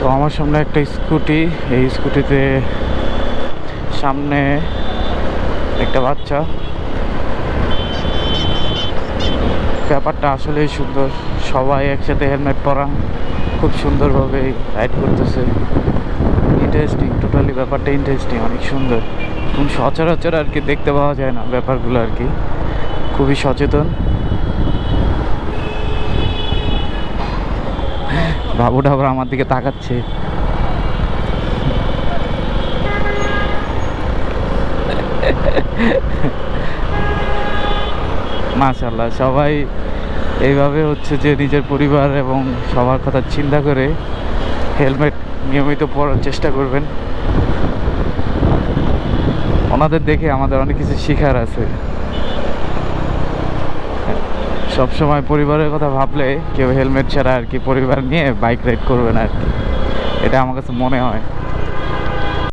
তো আমার সামনে একটা স্কুটি। এই স্কুটিতে সামনে একটা বাচ্চা। ব্যাপারটা আসলেই সুন্দর। সবাই একসাথে হেলমেট পরা। খুব সুন্দরভাবে রাইড করতেছে। ইন্টারেস্টিং টোটালি ব্যাপারটা ইন্টারেস্টিং অনেক সুন্দর। এবং সচরাচর আর কি দেখতে পাওয়া যায় না ব্যাপারগুলো আর কি। খুবই সচেতন। বাবুটা আবার আমার দিকে তাকাচ্ছে। মাশাল্লাহ সবাই এইভাবে হচ্ছে যে নিজের পরিবার এবং সবার কথা চিন্তা করে হেলমেট নিয়মিত পরার চেষ্টা করবেন। ওনাদের দেখে আমাদের অনেক কিছু শেখার আছে। সব সময় পরিবারের কথা ভাবলে কেউ হেলমেট ছাড়া আর কি পরিবার নিয়ে বাইক রাইড করবে না আর কি। এটা আমার কাছে মনে হয়।